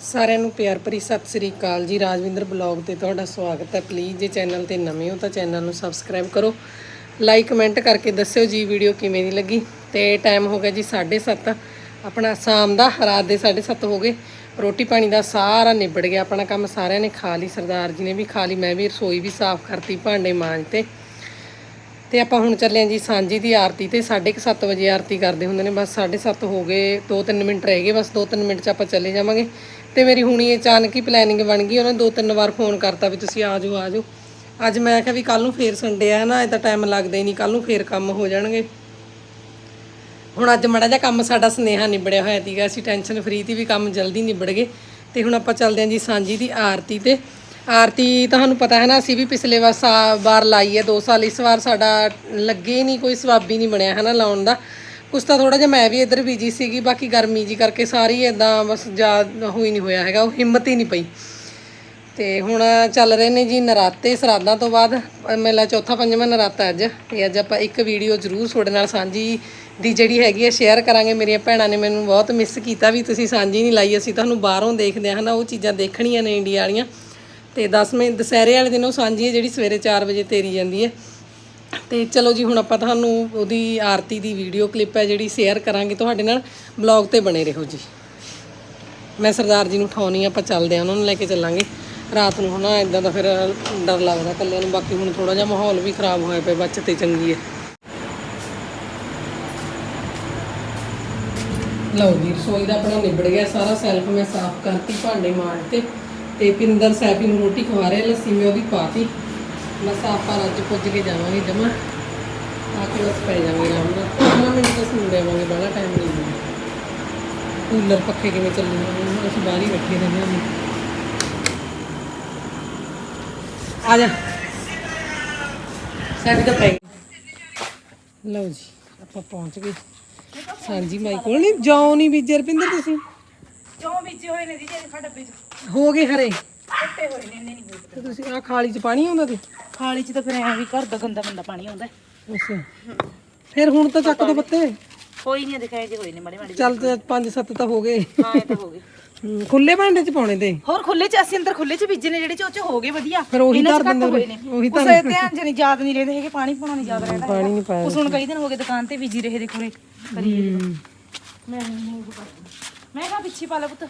ਸਾਰਿਆਂ ਨੂੰ ਪਿਆਰ ਭਰੀ ਸਤਿ ਸ੍ਰੀ ਅਕਾਲ ਜੀ। ਰਾਜਵਿੰਦਰ ਬਲੌਗ ਤੇ ਤੁਹਾਡਾ ਸਵਾਗਤ ਹੈ। ਪਲੀਜ਼ ਜੇ ਚੈਨਲ ਤੇ ਨਵੇਂ ਹੋ ਤਾਂ ਚੈਨਲ ਨੂੰ ਸਬਸਕ੍ਰਾਈਬ ਕਰੋ। ਲਾਈਕ ਕਮੈਂਟ ਕਰਕੇ ਦੱਸਿਓ ਜੀ ਵੀਡੀਓ ਕਿਵੇਂ ਦੀ ਲੱਗੀ। ਤੇ ਟਾਈਮ ਹੋ ਗਿਆ ਜੀ 7:30 ਆਪਣਾ ਸ਼ਾਮ ਦਾ, ਰਾਤ ਦੇ 7:30 ਹੋ ਗਏ। ਰੋਟੀ ਪਾਣੀ ਦਾ ਸਾਰਾ ਨਿਬੜ ਗਿਆ। ਆਪਣਾ ਕੰਮ ਸਾਰਿਆਂ ਨੇ ਖਾ ਲਈ। ਸਰਦਾਰ ਜੀ ਨੇ ਵੀ ਖਾ ਲਈ। ਮੈਂ ਵੀ ਰਸੋਈ ਵੀ ਸਾਫ਼ ਕਰਤੀ ਭਾਂਡੇ ਮਾਂਜਤੇ ਤੇ। ਆਪਾਂ ਹੁਣ ਚੱਲੇ ਆਂ ਜੀ ਸਾਂਝੀ ਦੀ ਆਰਤੀ ਤੇ। 7:30 ਵਜੇ ਆਰਤੀ ਕਰਦੇ ਹੁੰਦੇ ਨੇ। ਬਸ 7:30 ਹੋ ਗਏ। 2-3 ਮਿੰਟ ਰਹਿ ਗਏ। ਬਸ 2-3 ਮਿੰਟ ਚ ਆਪਾਂ ਚਲੇ ਜਾਵਾਂਗੇ। ਤੇ ਮੇਰੀ ਹੁਣੀ ਅਚਾਨਕ ਹੀ ਪਲੈਨਿੰਗ ਬਣ ਗਈ, ਉਹਨੇ ਦੋ ਤਿੰਨ ਵਾਰ ਫੋਨ ਕਰਤਾ ਵੀ ਤੁਸੀਂ ਆ ਜਾਓ ਆ ਜਾਓ। ਅੱਜ ਮੈਂ ਕਿਹਾ ਵੀ ਕੱਲ ਨੂੰ ਫੇਰ ਸੰਡੇ ਆ ਨਾ, ਇਹ ਤਾਂ ਟਾਈਮ ਲੱਗਦਾ ਹੀ ਨਹੀਂ ਕੱਲ ਨੂੰ ਫੇਰ ਕੰਮ ਹੋ ਜਾਣਗੇ। ਹੁਣ ਅੱਜ ਮੜਾ ਜਿਹਾ ਕੰਮ ਸਾਡਾ ਸਨੇਹਾ ਨਿਬੜਿਆ ਹੋਇਆ ਸੀਗਾ, ਅਸੀਂ ਟੈਨਸ਼ਨ ਫਰੀ ਤੀ ਵੀ ਕੰਮ ਜਲਦੀ ਨਿਬੜ ਗਏ। ਤੇ ਹੁਣ ਆਪਾਂ ਚੱਲਦੇ ਆਂ ਜੀ ਸਾਂਝੀ ਦੀ ਆਰਤੀ ਤੇ। ਆਰਤੀ ਤੁਹਾਨੂੰ ਪਤਾ ਹੈ ਨਾ, ਅਸੀਂ ਵੀ ਪਿਛਲੇ ਵਾਰ ਸਾ- ਵਾਰ ਲਾਈ ਹੈ 2 ਸਾਲ ਇਸ ਵਾਰ ਸਾਡਾ ਲੱਗੇ ਨਹੀਂ, ਕੋਈ ਸਵਾਬੀ ਨਹੀਂ ਬਣਿਆ ਹੈ ਨਾ ਲਾਉਣ ਦਾ। ਕੁਛ ਤਾਂ ਥੋੜਾ ਜਿਹਾ ਮੈਂ ਵੀ ਇੱਧਰ ਬਿਜ਼ੀ ਸੀਗੀ, ਬਾਕੀ ਗਰਮੀ ਜੀ ਕਰਕੇ ਸਾਰੀ ਇਦਾਂ ਬਸ ਜਾ ਹੋਈ ਨਹੀਂ ਹੋਇਆ ਹੈਗਾ, ਉਹ ਹਿੰਮਤ ਹੀ ਨਹੀਂ ਪਈ। ਤੇ ਹੁਣ ਚੱਲ ਰਹੇ ਨੇ ਜੀ ਨਰਾਤੇ ਸਰਾਦਾਂ ਤੋਂ ਬਾਅਦ, ਅਹ ਮੇਲਾ ਚੌਥਾ ਪੰਜਵਾਂ ਨਰਾਤਾ ਅੱਜ, ਤੇ ਅੱਜ ਆਪਾਂ ਇੱਕ ਵੀਡੀਓ ਜ਼ਰੂਰ ਤੁਹਾਡੇ ਨਾਲ ਸਾਂਝੀ ਦੀ ਜਿਹੜੀ ਹੈਗੀ ਹੈ ਸ਼ੇਅਰ ਕਰਾਂਗੇ। ਮੇਰੀਆਂ ਭੈਣਾਂ ਨੇ ਮੈਨੂੰ ਬਹੁਤ ਮਿਸ ਕੀਤਾ ਵੀ ਤੁਸੀਂ ਸਾਂਝੀ ਨਹੀਂ ਲਾਈ, ਅਸੀਂ ਤੁਹਾਨੂੰ ਬਾਹਰੋਂ ਦੇਖਦੇ ਹਾਂ ਹਨਾ, ਉਹ ਚੀਜ਼ਾਂ ਦੇਖਣੀਆਂ ਨੇ ਇੰਡੀਆ ਵਾਲੀਆਂ। ਤੇ 10ਵੇਂ ਦੁਸਹਿਰੇ ਵਾਲੇ ਦਿਨ ਉਹ ਸਾਂਝੀ ਹੈ ਜਿਹੜੀ ਸਵੇਰੇ 4 ਵਜੇ ਤੇਰੀ ਜਾਂਦੀ ਹੈ। ਤੇ ਚਲੋ ਜੀ, ਹੁਣ ਆਪਾਂ ਤੁਹਾਨੂੰ ਉਹਦੀ ਆਰਤੀ ਦੀ ਵੀਡੀਓ ਕਲਿੱਪ ਹੈ ਜਿਹੜੀ ਸ਼ੇਅਰ ਕਰਾਂਗੇ, ਤੁਹਾਡੇ ਨਾਲ ਬਲੌਗ ਤੇ ਬਣੇ ਰਹੋ ਜੀ। ਮੈਂ ਸਰਦਾਰ ਜੀ ਨੂੰ ਉਠਾਉਣੀ ਆ, ਆਪਾਂ ਚੱਲਦੇ ਆ, ਉਹਨਾਂ ਨੂੰ ਲੈ ਕੇ ਚੱਲਾਂਗੇ। ਰਾਤ ਨੂੰ ਹਨਾ ਇਦਾਂ ਦਾ ਫਿਰ ਡਰ ਲੱਗਦਾ ਇਕੱਲੇ ਨੂੰ, ਬਾਕੀ ਹੁਣ ਥੋੜਾ ਜਿਹਾ ਮਾਹੌਲ ਵੀ ਖਰਾਬ ਹੋਇਆ ਪਿਆ ਬੱਚਤ ਤੇ ਚੰਗੀ ਹੈ। ਲਓ ਜੀ, ਰਸੋਈ ਦਾ ਆਪਣਾ ਨਿਬੜ ਗਿਆ, ਸਾਰਾ ਸੈਲਫ ਮੈਂ ਸਾਫ਼ ਕਰਤੀ ਭਾਂਡੇ ਮਾਂਜਤੇ, ਤੇ ਪਿੰਦਰ ਸੈਫੀ ਨੂੰ ਰੋਟੀ ਖਵਾ ਰਿਹਾ ਲੱਸੀ ਮੈਂ ਉਹਦੀ ਪਾਤੀ ਬਸ ਆਪਾਂ ਰੱਜ ਪੁੱਜ ਕੇ ਜਾਵਾਂਗੇ ਜਮਾ। ਆ ਕੇ ਬਸ ਪੈ ਜਾਵਾਂਗੇ ਆਰਾਮ ਨਾਲ। 15 ਮਿੰਟ ਤਾਂ ਸੁਣ ਦੇਵਾਂਗੇ ਬੜਾ ਟਾਈਮ ਨਹੀਂ ਲੱਗਦਾ ਕੂਲਰ ਪੱਖੇ ਕਿਵੇਂ ਚੱਲੂ ਹੁਣ ਅਸੀਂ ਬਾਹਰ ਹੀ ਬੈਠੇ ਰਹਿੰਦੇ ਹਾਂ ਆ ਜਾ। ਸਾਡੀ ਤਾਂ ਪੈ ਲਓ ਜੀ ਆਪਾਂ ਪਹੁੰਚ ਗਏ। ਸਾਂਝੀ ਮਾਈ ਕੋਲ ਨਹੀਂ? ਜਾਓ ਨਹੀਂ ਬੀਜੇ ਰਪਿੰਦਰ ਤੁਸੀਂ? ਚੋਂ ਬੀਜੇ ਹੋਏ ਨੇ ਜੀ? ਜਿਹੜੇ ਖਾ ਡੱਬੇ ਚ ਹੋ ਗਏ ਹਰੇ। ਕੱਟੇ ਹੋਏ ਨੇ ਇੰਨੇ ਨਹੀਂ ਹੋਏ ਤੇ ਤੁਸੀਂ ਆ ਖਾਲੀ ਚ ਪਾਣੀ ਆਉਂਦਾ ਤੇ ਖਾਲੀ ਚ ਤਾਂ ਫਿਰ ਐ ਵੀ ਘਰ ਦਾ ਗੰਦਾ ਗੰਦਾ ਪਾਣੀ ਆਉਂਦਾ। ਅੱਛਾ। ਫਿਰ ਹੁਣ ਤਾਂ ਚੱਕ ਦੋ ਪੱਤੇ। ਕੋਈ ਨਹੀਂ ਦਿਖਾਏ ਜੇ ਹੋਏ ਨੇ ਮਾੜੇ ਮਾੜੇ। ਚੱਲ ਤੇ ਪੰਜ ਸੱਤ ਤਾਂ ਹੋ ਗਏ। ਹਾਂ ਇਹ ਤਾਂ ਹੋ ਗਏ। ਹਮ, ਖੁੱਲੇ ਭਾਂਡੇ ਚ ਪਾਉਣੇ ਤੇ? ਹੋਰ ਖੁੱਲੇ ਚ ਅਸੀਂ ਅੰਦਰ ਖੁੱਲੇ ਚ ਬੀਜੇ ਨੇ ਜਿਹੜੇ ਚ ਉਹ ਚ ਹੋ ਗਏ ਵਧੀਆ। ਫਿਰ ਉਹੀ ਇਹਨਾਂ ਚ ਧਰ ਘੱਟ ਦਿੰਦੇ ਹੋਏ ਨੇ। ਉਹੀ ਉਸ ਧਿਆਨ ਨਹੀਂ ਯਾਦ ਨਹੀਂ ਰਹਿੰਦੇ ਹੈਗੇ ਪਾਣੀ ਪਾਉਣਾ ਨਹੀਂ ਯਾਦ ਰਹਿੰਦਾ ਪਾਣੀ ਨਹੀਂ ਪਾਇਆ ਉਸ ਹੁਣ ਕਈ ਦਿਨ ਹੋ ਗਏ ਦੁਕਾਨ ਤੇ ਬੀਜੀ ਰਹੇ ਦੇ ਕੋਲੇ ਮੈਂ ਨਹੀਂ ਉਹ ਕਰਦੀ। ਮੈਂ ਕਹਾ ਪਿੱਛੇ ਪਾ ਲੈ ਪੁੱਤ।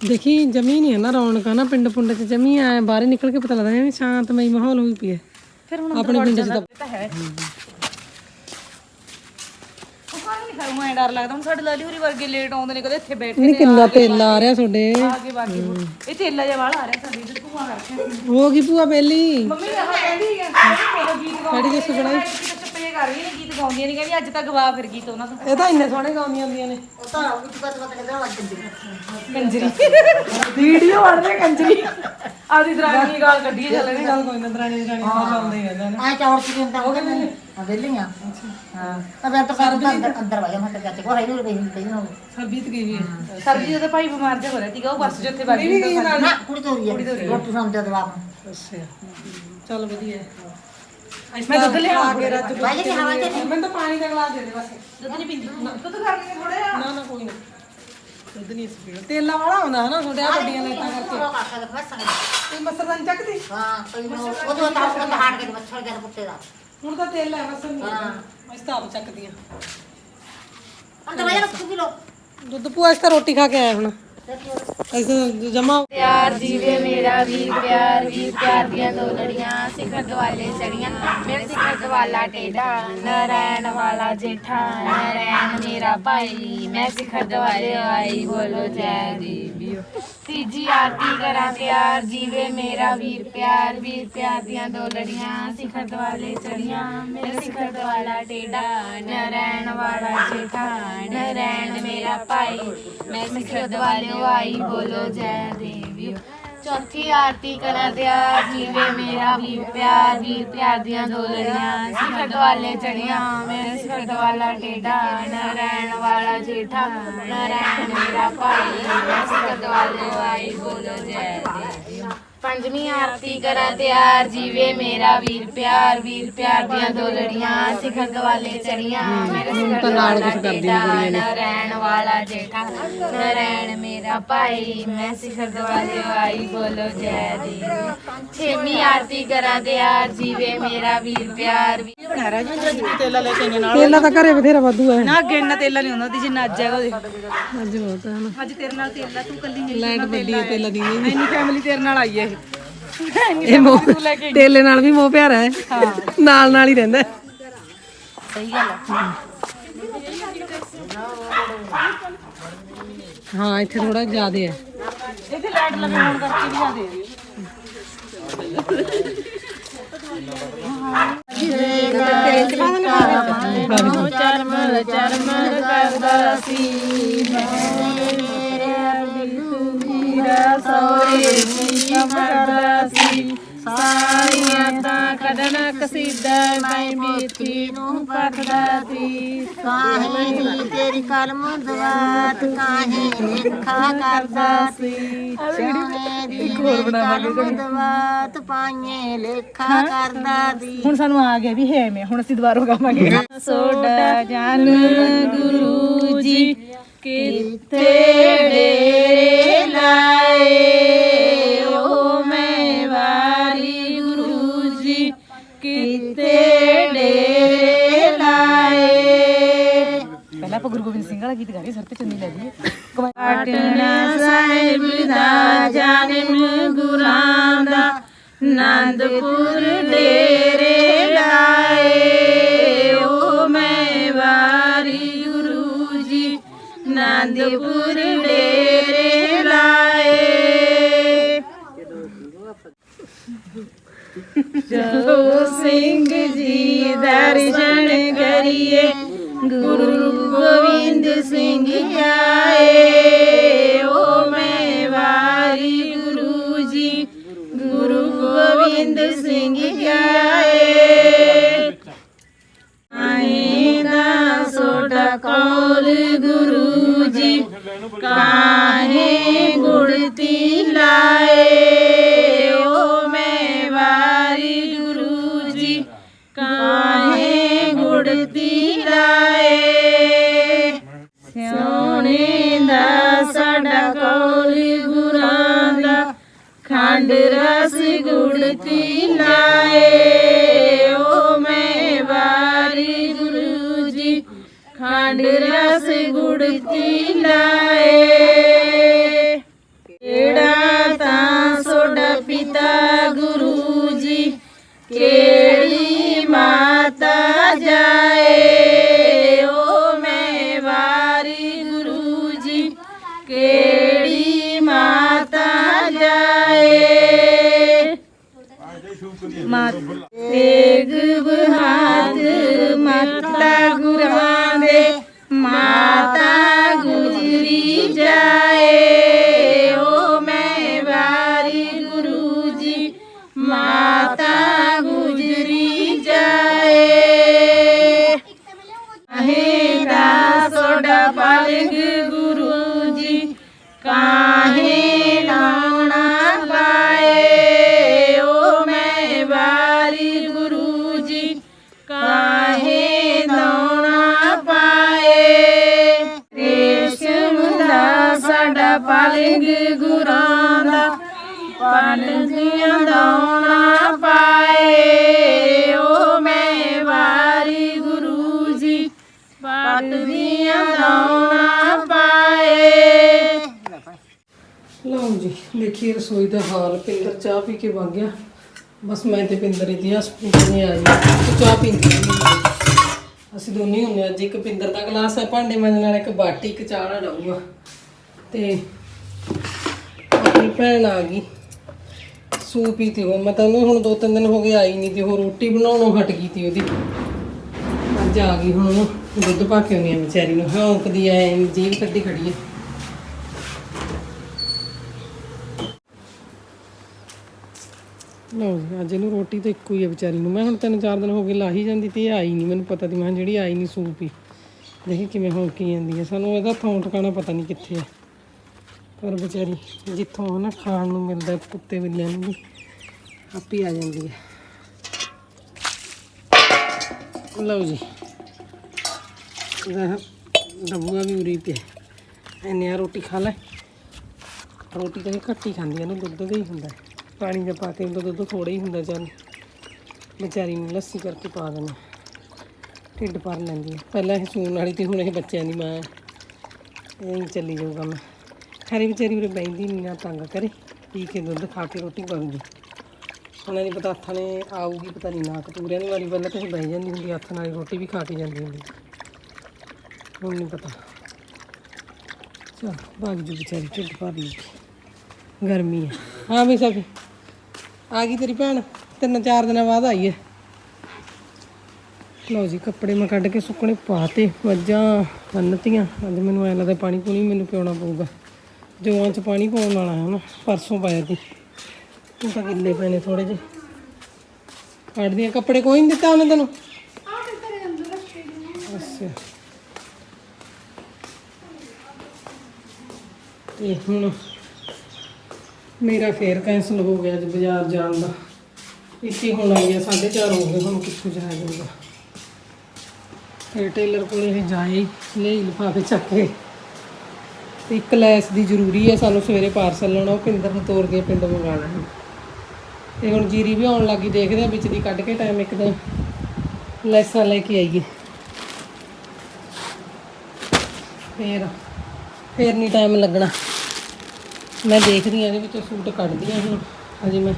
ਦੇਖੀ ਜਮੀ ਨਹੀਂ ਹੈ ਨਾ ਰੌਣਕ ਨਾ ਪਿੰਡ ਪੁੰਡ ਚ ਜਮੀ ਆ ਬਾਹਰ ਹੀ ਨਿਕਲ ਕੇ ਪਤਾ ਲੱਗਦਾ ਐਵੇਂ ਸ਼ਾਂਤਮਈ ਮਾਹੌਲ ਹੋਈ ਪਈ ਹੈ। ਫਿਰ ਹੁਣ ਆਪਣੇ ਪਿੰਡ ਚ ਤਾਂ ਹੈ। ਐ ਡਰ ਲੱਗਦਾ ਹੁਣ ਸਾਡੇ ਲਾਲੀ ਹੋਰੀ ਵਰਗੇ ਲੇਟ ਆਉਂਦੇ ਨੇ ਕਦੇ ਇੱਥੇ ਬੈਠੇ ਨਹੀਂ ਕਿੰਨਾ ਤੇਲ ਆ ਰਿਹਾ ਤੁਹਾਡੇ। ਆਗੇ ਬਾਗੇ ਇਹ ਤੇਲਾ ਜਿਹਾ ਵਾਲਾ ਆ ਰਿਹਾ ਸਾਡੇ ਇੱਧਰ ਧੂਆਂ ਕਰਕੇ। ਹੋ ਗਈ ਭੂਆ ਬੇਲੀ। ਮੰਮੀ ਆਹ ਕਹਿੰਦੀ ਹੈ ਮੇਰਾ ਗੀਤ ਗਾਉਂਦੀ ਕਿਹੜੀ ਜੱਸ ਬਣਾਈ ਚੱਪੇ ਕਰ ਰਹੀ ਨੇ ਗੀਤ ਗਾਉਂਦੀਆਂ ਨਹੀਂ ਕਹਿੰਦੀ ਅੱਜ ਤਾਂ ਗਵਾ ਫਿਰ ਗੀਤ ਉਹਨਾਂ ਦਾ ਇਹ ਤਾਂ ਇੰਨੇ ਸੋਹਣੇ ਗਾਉਂਦੀਆਂ ਹੁੰਦੀਆਂ ਨੇ। ਕੰਜਰੀ। ਵੀਡੀਓ ਬਣ ਰਹੀ ਕੰਜਰੀ। ਆਦੀ ਦਰਾਣੀ ਦੀ ਗਾਲ ਕੱਢੀ ਚੱਲ ਰਹੀ ਚੱਲ ਕੋਈ ਨਾ ਦਰਾਣੀ ਦਰਾਣੀ ਨਾਲ ਲਾਉਂਦੇ ਹੀ ਰਹਿੰਦੇ ਨੇ। ਆ ਚੌੜ ਚ ਕਿੰਦਾ ਹੋ ਗਏ ਆ ਵੇਲੀਆਂ ਹਾਂ। ਤਾਂ ਮੈਂ ਤਾਂ ਅੰਦਰ ਅੰਦਰ ਵਜਾ ਮੈਂ ਤਾਂ ਚਾਚੇ ਕੋਲ ਹੈ ਨਹੀਂ ਕਹੀ ਕਹੀ ਨਾ ਸਰਬੀਤ ਗਈ ਹੋਈ ਹੈ? ਸਰਜੀ ਉਹਦਾ ਭਾਈ ਬਿਮਾਰ ਜਿਹਾ ਹੋ ਰਿਹਾ ਸੀਗਾ ਉਹ ਬੱਸ ਜਿੱਥੇ ਵੱਜ ਗਈ ਨਾ ਕੁੜੀ ਤੋਂ ਰਹੀ ਹੈ ਰੋਟੀ ਖਾਣ ਦੇ ਦਵਾ ਅੱਛਾ। ਚੱਲ ਵਧੀਆ। ਮੈਂ ਦੁੱਧ ਲਿਆ। ਕੇ ਰੱਜ ਵਾਜੇ ਕਿ ਹਵਾ ਚ ਮੈਨੂੰ ਤਾਂ ਪਾਣੀ ਦਾ ਗਲਾਸ ਦੇ ਦੇ ਬਸ। ਦੁੱਧ ਨਹੀਂ ਪੀਂਦੀ। ਦੁੱਧ ਕਰ ਲਈ ਥੋੜਾ ਜਿਹਾ। ਨਾ ਨਾ ਕੋਈ ਨਾ ਦੁੱਧ ਨਹੀਂ ਸਪੀਡ ਤੇਲਾ ਵਾਲਾ ਹੁੰਦਾ ਹਨਾ ਤੁਹਾਡੇ ਆ ਵੱਡੀਆਂ ਲਾਈਟਾਂ ਕਰਕੇ। ਰੋ ਕਾਕਾ ਦਾ ਤੇ ਚੱਕਦੀ? ਹਾਂ ਕੋਈ ਨਾ। ਉਹਦੇ ਤਾਂ ਉਹ ਤਾਂ ਹਾੜ ਕੇ ਮੱਛਰ ਗਿਆ ਪੁੱਤੇ ਦਾ। ਹੁਣ ਤਾਂ ਤੇਲ ਹੈ ਮਸਰ ਨਹੀਂ। ਮੈਂ ਤਾਂ ਆਪ ਚੱਕਦੀਆਂ ਅੰਦਰ ਵਜਾ ਕੁਝ ਲੋ ਦੁੱਧ ਇਸ ਤਾਂ ਰੋਟੀ ਖਾ ਕੇ ਆਇਆ ਹੁਣ। ਐਸੇ ਜਮਾ ਪਿਆਰ ਜੀਵੇ ਮੇਰਾ ਵੀਰ, ਪਿਆਰ ਵੀਰ, ਪਿਆਰ ਦੀਆਂ ਦੋ ਲੜੀਆਂ, ਸਿਖਰ ਦਵਾਲੇ ਚੜੀਆਂ। ਮੇਰੇ ਸਿਖਰ ਦਵਾਲਾ ਟੇਡਾ ਨਰੈਣ ਵਾਲਾ ਜੇਠਾ, ਨਰੈਣ ਮੇਰਾ ਭਾਈ। ਮੈਂ ਸਿਖਰ ਦਵਾਲੇ ਆਈ, ਬੋਲੋ ਜੈ ਦੀਵਿਓ। ਤੀਜੀ ਆਰਤੀ ਕਰਾਂ ਪਿਆਰ ਜੀਵੇ ਮੇਰਾ ਵੀਰ, ਪਿਆਰ ਵੀਰ, ਪਿਆਰ ਦੀਆਂ ਦੋ ਲੜੀਆਂ, ਸਿਖਰ ਦਵਾਲੇ ਚੜੀਆਂ। ਮੇਰਾ ਸਿਖਰ ਦਵਾਲਾ ਟੇਡਾ ਨਰੈਣ ਵਾਲਾ ਜੇਠਾ, ਨਰੈਣ ਮੇਰਾ ਭਾਈ। ਮੈਂ ਸਿਖਰ ਦਵਾਲੇ ਆਈ ਬੋਲੋ ਜੈ ਦੇਵੀਓ। ਚੌਥੀ ਆਰਤੀ ਕਰਾਂ ਦਿਆ ਜੀਵੇ ਮੇਰਾ ਵੀਰ ਪਿਆਰ ਵੀਰ ਪਿਆਰ ਦੀਆਂ ਦੋਲੜੀਆਂ ਸਿਖਰ ਦਵਾਲੇ ਚੜੀਆਂ ਮੇਰੇ ਸਿਖਰ ਦਵਾਲਾ ਟੇਡਾ ਨਰੈਣ ਵਾਲਾ ਜੇਠਾ ਨਰੈਣ ਮੇਰਾ ਭਾਈ। ਸਿਖਰ ਦਵਾਲੇ ਆਈ ਬੋਲੋ ਜੈ ਦੇਵੀਓ। ਪੰਜਵੀਂ ਆਰਤੀ ਕਰਾਂ ਤਿਆਰ ਜੀਵੇ ਮੇਰਾ ਵੀਰ ਪਿਆਰ ਵੀਰ ਪਿਆਰ ਦੀਆਂ ਦੋ ਲੜੀਆਂ ਸਿਖਰ ਦਵਾਲੇ ਚੜੀਆਂ ਮੇਰੇ ਸਿਖਰ ਵਾਲਾ ਜੇਠਾ ਨਰੈਣ ਮੇਰਾ ਭਾਈ ਮੈਂ ਸਿਖਰ ਦਵਾਲੇ ਆਈ ਬੋਲੋ ਜੈ ਦੀ ਛੇਵੀਂ ਆਰਤੀ ਕਰਾਂ ਤਿਆਰ ਜੀਵੇ ਮੇਰਾ ਵੀਰ ਪਿਆਰ ਵੀਰ ਤੇਲਾ ਤਾਂ ਘਰੇ ਬਥੇਰਾ ਵਾਧੂ ਹੈ ਨਾ ਅੱਗੇ ਇੰਨਾ ਤੇਲਾ ਨਹੀਂ ਹੁੰਦਾ ਦੀ ਜਿੰਨਾ ਅੱਜ ਹੈਗਾ ਉਹਦੇ। ਅੱਜ ਬਹੁਤ ਹੈ ਨਾ। ਅੱਜ ਤੇਰੇ ਨਾਲ ਤੇਲਾ ਤੂੰ ਕੱਲੀ ਨਹੀਂ ਲਾਈਟ ਵੱਡੀ ਤੇਲਾ ਦੀ ਨਹੀਂ ਇੰਨੀ ਫੈਮਿਲੀ ਤੇਰੇ ਨਾਲ ਆਈ ਹੈ ਇਹ ਮੋਹ ਤੇਲੇ ਨਾਲ ਵੀ ਮੋਹ ਪਿਆਰਾ ਹੈ। ਨਾਲ ਨਾਲ ਹੀ ਰਹਿੰਦਾ ਹੈ। ਸਹੀ ਗੱਲ ਹਾਂ ਇੱਥੇ ਥੋੜਾ ਜ਼ਿਆਦੇ ਹੈ। ਇੱਥੇ ਲਾਈਟ ਲਗੇ ਹੋਣ ਕਰਕੇ ਵੀ ਜਾਂਦੇ ਚਰਮਰ ਚਰਮਰ ਕਰਦਾ ਸੀ ਮੇਰਾ ਸੋਰੇ ਸੀ ਕਰਦਾ ਸੀ ਸਾਰੀਆਂ ਤਾਂ ਕੱਢਣਾ ਕਸੀਦਾ ਮੈਂ ਮੇਥੀ ਨੂੰ ਪੜਦਾ ਸੀ ਕਾਹੇ ਨੀ ਤੇਰੀ ਕਲਮ ਦਵਾਤ ਕਾਹੇ ਲੇਖਾ ਕਰਦਾ ਸੀ। ਸੋਨੇ ਦੀ ਕਲਮ ਦਵਾਤ ਪਾਈਏ ਲੇਖਾ ਕਰਦਾ ਸੀ। ਹੁਣ ਸਾਨੂੰ ਆ ਗਿਆ ਵੀ ਹੈ ਮੈਂ ਹੁਣ ਅਸੀਂ ਦੁਬਾਰਾ ਗਾਵਾਂਗੇ। ਸੋਡਾ ਜਨ ਗੁਰੂ ਜੀ ਕਿੱਥੇ ਆਨੰਦਪੁਰ ਡੇਰੇ ਲਾਏ। ਜੋ ਸਿੰਘ ਜੀ ਦਰਸ਼ਨ ਕਰੀਏ, ਗੁਰੂ ਗੋਬਿੰਦ ਸਿੰਘ ਆਏ ਓ ਮੈਂ ਵਾਰੀ ਗੁਰੂ ਜੀ, ਗੁਰੂ ਗੋਬਿੰਦ ਸਿੰਘ ਆਏ ਰਸ ਗੁੜਤੀ ਲਾਏ ਓ ਮੈਂ ਵਾਰੀ ਗੁਰੂ ਜੀ, ਖੰਡ ਰਸ ਗੁੜਤੀ ਲਾਏ ਕਿਹੜਾ ਤਾਂ ਸੋਡਾ ਪਿਤਾ ਗੁਰੂ ਜੀ, ਕਿਹੜੀ ਮਾਤਾ ਜਾਏ। ਓ ਮੈਂ ਵਾਰੀ ਗੁਰੂ ਜੀ, ਕਿਹੜੀ ਸੋਡਾ ਗੁਰੂ ਜੀ, ਕਾਹੇ ਲਾਉਣਾ ਪਾਏ ਓ ਮੈਂ ਵਾਰੀ ਗੁਰੂ ਜੀ, ਕਾਹੇ ਲਾਉਣਾ ਪਾਏ। ਰੇਸ਼ਮ ਦਾ ਸਾਡਾ ਪਾਲਗ ਗੁਰਾਂ ਦਾ, ਪਾਲਗੀਆਂ ਦਾਉਣਾ ਜੀ ਰਸੋਈ ਦਾ ਹਾਲ, ਪਿੰਦਰ ਚਾਹ ਪੀ ਕੇ ਵਗ ਗਿਆ। ਬਸ ਮੈਂ ਤੇ ਪਿੰਦਰ ਇਤਿਹਾਸ ਪੁੱਛਣੇ ਆ ਜੀ ਤੇ ਚਾਹ ਪੀਂਦੀ ਅਸੀਂ ਦੋਨੇ ਹੀ ਹੁੰਨੇ ਅੱਜ ਇੱਕ ਪਿੰਦਰ ਦਾ ਗਲਾਸ ਹੈ ਭਾਂਡੇ ਮੰਜਣ ਵਾਲਾ ਇੱਕ ਬਾਟੀ, ਇੱਕ ਚਾਹ ਨਾਲ ਡਾਊਗਾ। ਤੇ ਆਪਣੀ ਭੈਣ ਆ ਗਈ। ਸੂਪ ਪੀਤੀ ਹੋ ਮੈਂ ਤਾਂ ਉਹਨੂੰ ਹੁਣ ਦੋ ਤਿੰਨ ਦਿਨ ਹੋ ਗਏ ਆਈ ਨਹੀਂ ਤੇ ਉਹ ਰੋਟੀ ਬਣਾਉਣੋਂ ਹਟ ਗਈ ਤੀ ਉਹਦੀ। ਅੱਜ ਆ ਗਈ ਹੁਣ ਉਹਨੂੰ, ਦੁੱਧ ਪਾ ਕੇ ਆਉਣੀ ਆ ਵਿਚਾਰੀ ਨੂੰ। ਹੌਂਕਦੀ ਐ ਜੀਭ ਕੱਢੀ ਖੜੀ ਐ ਲਓ ਜੀ, ਅੱਜ ਇਹਨੂੰ ਰੋਟੀ ਤਾਂ ਇੱਕੋ ਹੀ ਹੈ ਵਿਚਾਰੀ ਨੂੰ। ਮੈਂ ਹੁਣ ਤਿੰਨ ਚਾਰ ਦਿਨ ਹੋ ਗਏ ਲਾਹੀ ਜਾਂਦੀ ਤੇ ਇਹ ਆਈ ਨਹੀਂ, ਮੈਨੂੰ ਪਤਾ ਤੀ ਮੈਂ ਕਿਹਾ ਜਿਹੜੀ ਆਈ ਨਹੀਂ ਸੂਪ ਹੀ। ਦੇਖੀ ਕਿਵੇਂ ਹੌਂਕੀ ਜਾਂਦੀ ਹੈ ਸਾਨੂੰ ਇਹਦਾ ਥਾਂ ਟਿਕਾਣਾ ਪਤਾ ਨਹੀਂ ਕਿੱਥੇ ਹੈ ਪਰ ਵਿਚਾਰੀ ਜਿੱਥੋਂ ਹਨਾ ਖਾਣ ਨੂੰ ਮਿਲਦਾ, ਕੁੱਤੇ ਬਿੱਲਿਆਂ ਨੂੰ ਵੀ, ਆਪੇ ਆ ਜਾਂਦੀ ਹੈ ਲਓ ਜੀ, ਇਹਦਾ ਡੱਬੂਆ ਵੀ ਉਰੀ ਪਿਆ ਇੰਨੇ ਆ, ਰੋਟੀ ਖਾ ਲੈ। ਰੋਟੀ ਕਦੇ ਘੱਟ ਹੀ ਖਾਂਦੀ ਆ ਨਾ ਦੁੱਧ ਦਾ ਹੀ ਹੁੰਦਾ। ਪਾਣੀ ਦਾ ਪਾ ਕੇ ਉਹਦਾ ਦੁੱਧ ਥੋੜਾ ਹੀ ਹੁੰਦਾ ਚੱਲ ਵਿਚਾਰੀ ਨੂੰ ਲੱਸੀ ਕਰਕੇ ਪਾ ਦੇਣਾ। ਢਿੱਡ ਭਰ ਲੈਂਦੀ ਹੈ ਪਹਿਲਾਂ ਇਹ ਸੂਣ ਵਾਲੀ ਤੇ ਹੁਣ ਇਹ ਬੱਚਿਆਂ ਦੀ ਮਾਂ ਹੈ ਇਹ ਚੱਲੀ ਜਾਊਗਾ ਮੈਂ ਖਰੀ ਵਿਚਾਰੀ ਉਰੇ ਬੈਂਦੀ ਨਹੀਂ ਨਾ, ਤੰਗ ਕਰੇ। ਪੀ ਕੇ ਦੁੱਧ ਖਾ ਕੇ ਰੋਟੀ ਬਣਦੀ ਉਹਨਾਂ ਦੀ ਪਤਾ ਹੱਥਾਂ ਨੇ ਆਊਗੀ, ਪਤਾ ਨਹੀਂ ਨਾ ਕਤੂਰਿਆਂ ਦੀ ਵਾਰੀ। ਪਹਿਲਾਂ ਤਾਂ ਇਹ ਬਹਿ ਜਾਂਦੀ ਹੁੰਦੀ ਹੱਥ ਨਾਲ ਹੀ ਰੋਟੀ ਵੀ ਖਾ ਕੇ ਜਾਂਦੀ ਹੁੰਦੀ। ਹੁਣ ਨਹੀਂ ਪਤਾ। ਚਲ ਭਾਗ ਜੀ ਵਿਚਾਰੀ, ਢਿੱਡ ਭਰ ਲਈ ਗਰਮੀ ਹੈ ਹਾਂ ਵੀ ਸਭੀ ਆ ਗਈ ਤੇਰੀ ਭੈਣ, ਤਿੰਨ ਚਾਰ ਦਿਨਾਂ ਬਾਅਦ ਆਈ ਹੈ ਲਓ ਜੀ, ਕੱਪੜੇ ਮੈਂ ਕੱਢ ਕੇ ਸੁੱਕਣੇ ਪਾਤੇ, ਮੱਝਾਂ ਬੰਨਤੀਆਂ। ਅੱਜ ਮੈਨੂੰ ਐ ਲੱਗਦਾ ਪਾਣੀ ਪੂਣੀ ਮੈਨੂੰ ਪਿਉਣਾ ਪਊਗਾ। ਜੋਆਂ ਚ ਪਾਣੀ ਪਾਉਣ ਵਾਲਾ ਹੈ ਨਾ, ਪਰਸੋਂ ਪਾਇਆ ਸੀ। ਉਹ ਤਾਂ ਗਿੱਲੇ ਪਏ ਨੇ ਥੋੜੇ ਜਿਹੇ। ਕੱਢਦੀਆਂ ਕੱਪੜੇ ਕੋਈ ਨਹੀਂ ਦਿੱਤਾ ਉਹਨੇ ਤੈਨੂੰ? ਅੱਛਾ। ਤੇ ਹੁਣ ਮੇਰਾ ਫੇਰ ਕੈਂਸਲ ਹੋ ਗਿਆ ਅੱਜ ਬਾਜ਼ਾਰ ਜਾਣ ਦਾ। ਇੱਥੇ ਹੁਣ ਆਈ ਆ 4:30 ਹੋ ਗਏ, ਹੁਣ ਕਿੱਥੋਂ ਜਾਇਆ ਜਾਊਗਾ। ਫਿਰ ਟੇਲਰ ਕੋਲ ਇਹ ਜਾਏ ਲੈ ਲਿਫਾਫੇ ਚੱਕ ਕੇ। ਇੱਕ ਲੈਸ ਦੀ ਜ਼ਰੂਰੀ ਹੈ ਸਾਨੂੰ ਸਵੇਰੇ ਪਾਰਸਲ ਲਾਉਣਾ, ਉਹ ਪਿੰਦਰ ਨੂੰ ਤੋਰ ਕੇ ਪਿੰਡ ਮੰਗਾਉਣਾ ਹੈ ਤੇ ਹੁਣ ਜੀਰੀ ਵੀ ਆਉਣ ਲੱਗੀ, ਦੇਖਦੇ ਆ ਵਿੱਚ ਦੀ ਕੱਢ ਕੇ ਟਾਈਮ ਇੱਕ ਦਿਨ ਲੈਸਾਂ ਲੈ ਕੇ ਆਈਏ। ਫੇਰ ਫੇਰ ਨਹੀਂ ਟਾਈਮ ਲੱਗਣਾ। ਮੈਂ ਦੇਖਦੀ ਆ ਇਹਦੇ ਵਿੱਚੋਂ ਸੂਟ ਕੱਢਦੀ ਆ ਹੁਣ ਅਜੇ ਮੈਂ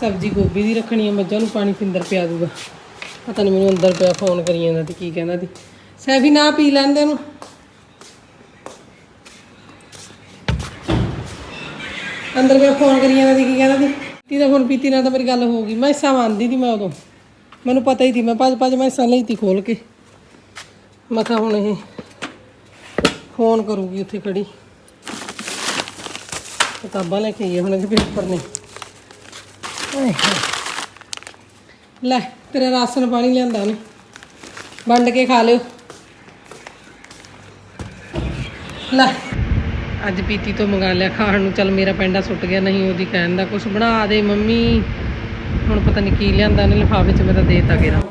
ਸਬਜ਼ੀ ਗੋਭੀ ਦੀ ਰੱਖਣੀ ਆ, ਮੱਝਾਂ ਨੂੰ ਪਾਣੀ ਪਿੰਦਰ ਪਿਆ ਦੂਗਾ। ਪਤਾ ਨਹੀਂ ਮੈਨੂੰ ਅੰਦਰ ਪਿਆ ਫੋਨ ਕਰੀ ਜਾਂਦਾ ਤੇ ਕੀ ਕਹਿੰਦਾ ਦੀ ਸੈਫੀ, ਨਾ ਪੀ ਲੈਂਦੇ ਨੂੰ ਅੰਦਰ ਪਿਆ ਫੋਨ ਕਰੀ ਜਾਂਦਾ ਦੀ ਕੀ ਕਹਿੰਦਾ ਦੀ ਤੀ ਦਾ ਹੁਣ ਪੀਤੀ ਨਾਲ ਤਾਂ ਮੇਰੀ ਗੱਲ ਹੋ ਗਈ। ਮੈਂ ਹਿੱਸਾ ਮੰਨਦੀ ਸੀ ਮੈਂ ਉਦੋਂ। ਮੈਨੂੰ ਪਤਾ ਹੀ ਸੀ, ਮੈਂ ਭੱਜ ਭੱਜ ਮੈਂ ਹਿੱਸਾ ਲਈ ਤੀ ਖੋਲ ਕੇ। ਮੈਂ ਕਿਹਾ ਹੁਣ ਇਹ ਫੋਨ ਕਰੂਗੀ ਉੱਥੇ ਖੜੀ। ਕਿਤਾਬਾਂ ਲੈ ਕੇ ਆਈ ਹੁਣ ਇਹਦੇ ਪੇਪਰ ਨੇ। ਲੈ, ਤੇਰਾ ਰਾਸ਼ਨ ਪਾਣੀ ਲਿਆਂਦਾ ਨੇ ਵੰਡ ਕੇ ਖਾ ਲਿਓ। ਲੈ, ਅੱਜ ਪੀਤੀ ਤੋਂ ਮੰਗਾ ਲਿਆ ਖਾਣ ਨੂੰ। ਚੱਲ ਮੇਰਾ ਪੈਂਡਾ ਸੁੱਟ ਗਿਆ, ਨਹੀਂ ਉਹਦੀ ਕਹਿਣ ਦਾ ਕੁਝ ਬਣਾ ਦੇ ਮੰਮੀ। ਹੁਣ ਪਤਾ ਨਹੀਂ ਕੀ ਲਿਆਂਦਾ ਨੇ, ਲਿਫਾਫੇ 'ਚ ਮੈਂ ਤਾਂ ਦੇਤਾ ਗੇਰਾ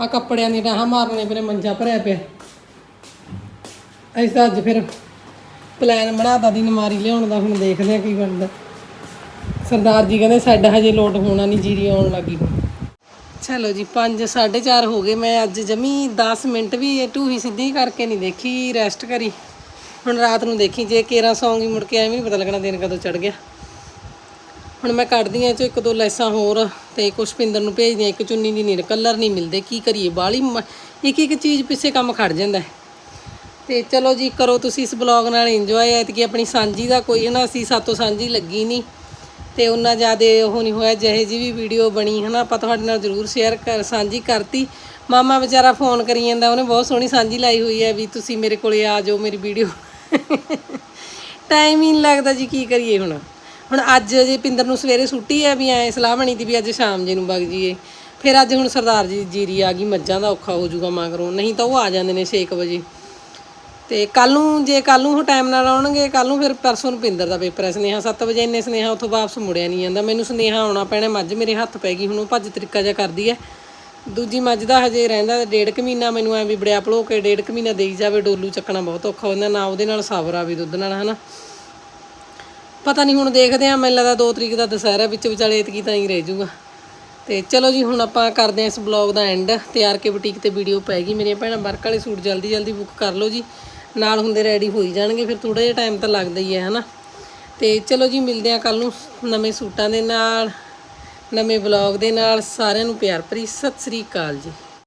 ਆ ਕੱਪੜਿਆਂ ਦੀ ਰਾਹ ਮਾਰਨੇ ਫਿਰ ਮੰਜਾ ਭਰਿਆ ਪਿਆ। ਅਸੀਂ ਅੱਜ ਫਿਰ ਪਲਾਨ ਬਣਾਤਾ ਦੀ ਨਮਾਰੀ ਲਿਆਉਣ ਦਾ, ਹੁਣ ਦੇਖਦੇ ਆ ਕੀ ਬਣਦਾ। ਸਰਦਾਰ ਜੀ ਕਹਿੰਦੇ ਸਾਡਾ ਹਜੇ ਲੋਟ ਹੋਣਾ ਨਹੀਂ, ਜੀਰੀ ਆਉਣ ਲੱਗੀ। ਚਲੋ ਜੀ 5 4:30 ਹੋ ਗਏ। ਮੈਂ ਅੱਜ ਜਮੀ 10 ਮਿੰਟ ਵੀ ਇਹ ਢੂਹੀ ਸਿੱਧੀ ਕਰਕੇ ਨਹੀਂ ਦੇਖੀ ਰੈਸਟ ਕਰੀ। ਹੁਣ ਰਾਤ ਨੂੰ ਦੇਖੀ, ਜੇ ਕੇਰਾ ਸੌਂਗੀ ਮੁੜ ਕੇ ਐਵੇਂ ਨਹੀਂ ਪਤਾ ਲੱਗਣਾ ਦਿਨ ਕਦੋਂ ਚੜ ਗਿਆ। ਹੁਣ ਮੈਂ ਕੱਢਦੀ ਆ ਚੋ ਇੱਕ ਦੋ ਲੈਸਾਂ ਹੋਰ ਤੇ ਕੁਛ ਪਿੰਦਰ ਨੂੰ ਭੇਜਦੀ ਆ ਇੱਕ ਚੁੰਨੀ ਦੀ ਨਹੀਂ ਕਲਰ ਨਹੀਂ ਮਿਲਦੇ, ਕੀ ਕਰੀਏ? ਬਾਲੀ ਇੱਕ ਇੱਕ ਚੀਜ਼ ਪਿੱਛੇ ਕੰਮ ਖੜ ਜਾਂਦਾ ਹੈ। ਤੇ ਚਲੋ ਜੀ, ਕਰੋ ਤੁਸੀਂ ਇਸ ਬਲੌਗ ਨਾਲ ਇੰਜੋਏ ਐਤਕੀ ਆਪਣੀ ਸਾਂਝੀ ਦਾ ਕੋਈ ਨਾ ਅਸੀਂ ਸਾਤੋਂ ਸਾਂਝੀ ਲੱਗੀ ਨਹੀਂ ਤੇ ਉਹਨਾਂ ਜ਼ਿਆਦੇ ਉਹ ਨਹੀਂ ਹੋਇਆ, ਜਿਹੇ ਜੀ ਵੀ ਵੀਡੀਓ ਬਣੀ ਹਨਾ, ਆਪਾਂ ਤੁਹਾਡੇ ਨਾਲ ਜ਼ਰੂਰ ਸ਼ੇਅਰ ਕਰ, ਸਾਂਝੀ ਕਰਤੀ। ਮਾਮਾ ਵਿਚਾਰਾ ਫੋਨ ਕਰੀ ਜਾਂਦਾ, ਉਹਨੇ ਬਹੁਤ ਸੋਹਣੀ ਸਾਂਝੀ ਲਾਈ ਹੋਈ ਹੈ ਵੀ ਤੁਸੀਂ ਮੇਰੇ ਕੋਲੇ ਆ ਜਾਓ, ਮੇਰੀ ਵੀਡੀਓ ਟਾਈਮ ਹੀ ਨਹੀਂ ਲੱਗਦਾ ਜੀ, ਕੀ ਕਰੀਏ ਹੁਣ? ਹੁਣ ਅੱਜ ਜੇ ਪਿੰਦਰ ਨੂੰ ਸਵੇਰੇ ਛੁੱਟੀ ਹੈ ਵੀ ਐ ਸਲਾਹ ਬਣੀ ਤੀ ਵੀ ਅੱਜ ਸ਼ਾਮ ਜੇ ਨੂੰ ਵਗ ਜੀਏ ਫਿਰ ਅੱਜ ਹੁਣ ਸਰਦਾਰ ਜੀ ਜੀਰੀ ਆ ਗਈ, ਮੱਝਾਂ ਦਾ ਔਖਾ ਹੋ ਜਾਊਗਾ ਕਰੋ ਨਹੀਂ ਤਾਂ ਉਹ ਆ ਜਾਂਦੇ ਨੇ 6 ਵਜੇ। ਤੇ ਕੱਲ ਨੂੰ, ਜੇ ਕੱਲ ਨੂੰ ਉਹ ਟਾਈਮ ਨਾਲ ਆਉਣਗੇ, ਕੱਲ ਨੂੰ ਫਿਰ ਪਰਸੋਂ ਨੂੰ ਪਿੰਦਰ ਦਾ ਪੇਪਰ ਹੈ। ਸਨੇਹਾ 7 ਵਜੇ ਇੰਨੇ ਸਨੇਹਾ ਉੱਥੋਂ ਵਾਪਸ ਮੁੜਿਆ ਨਹੀਂ ਜਾਂਦਾ। ਮੈਨੂੰ ਸਨੇਹਾ ਆਉਣਾ ਪੈਣਾ, ਮੱਝ ਮੇਰੇ ਹੱਥ ਪੈ ਗਈ, ਹੁਣ ਉਹ ਭੱਜ ਤਰੀਕਾ ਜਿਹਾ ਕਰਦੀ ਹੈ। ਦੂਜੀ ਮੱਝ ਦਾ ਹਜੇ ਰਹਿੰਦਾ ਡੇਢ ਕੁ ਮਹੀਨਾ, ਮੈਨੂੰ ਐ ਵੀ ਬੜਿਆ ਭਲੋ ਕੇ ਡੇਢ ਕੁ ਮਹੀਨਾ ਦੇਈ ਜਾਵੇ, ਡੋਲੂ ਚੱਕਣਾ ਬਹੁਤ ਔਖਾ ਹੁੰਦਾ, ਨਾ ਉਹਦੇ ਨਾਲ ਸਬਰ ਆ ਵੀ ਦੁੱਧ ਨਾਲ, ਹਨਾ। ਪਤਾ ਨਹੀਂ ਹੁਣ ਦੇਖਦੇ ਆ ਮੈਨੂੰ ਲੱਗਦਾ 2 ਤਰੀਕ ਦਾ ਦੁਸਹਿਰਾ, ਵਿੱਚ ਵਿਚਾਲੇ ਇਤਕੀ ਤਾਂ ਹੀ ਰਹਿ ਜਾਊਗਾ। ਤੇ ਚਲੋ ਜੀ, ਹੁਣ ਆਪਾਂ ਕਰਦੇ ਆ ਇਸ ਬਲੌਗ ਦਾ ਐਂਡ ਤਿਆਰ ਕੇ ਬੁਟੀਕ ਤੇ ਵੀਡੀਓ ਪੈ ਗਈ, ਮੇਰੀਆਂ ਭੈਣਾਂ ਵਰਕ ਵਾਲੇ ਸੂਟ ਜਲਦੀ ਜਲਦੀ ਬੁੱਕ ਕਰ ਲਓ ਜੀ। ਨਾਲ ਹੁੰਦੇ ਰੈਡੀ ਹੋਈ ਜਾਣਗੇ, ਫਿਰ ਥੋੜਾ ਜਿਹਾ ਟਾਈਮ ਤਾਂ ਲੱਗਦਾ ਹੀ ਹੈ, ਹਨਾ? ਤੇ ਚਲੋ ਜੀ, ਮਿਲਦੇ ਆ ਕੱਲ ਨੂੰ ਨਵੇਂ ਸੂਟਾਂ ਦੇ ਨਾਲ, ਨਵੇਂ ਬਲੌਗ ਦੇ ਨਾਲ, ਸਾਰਿਆਂ ਨੂੰ ਪਿਆਰ ਭਰੀ, ਸਤਿ ਸ੍ਰੀ ਅਕਾਲ ਜੀ।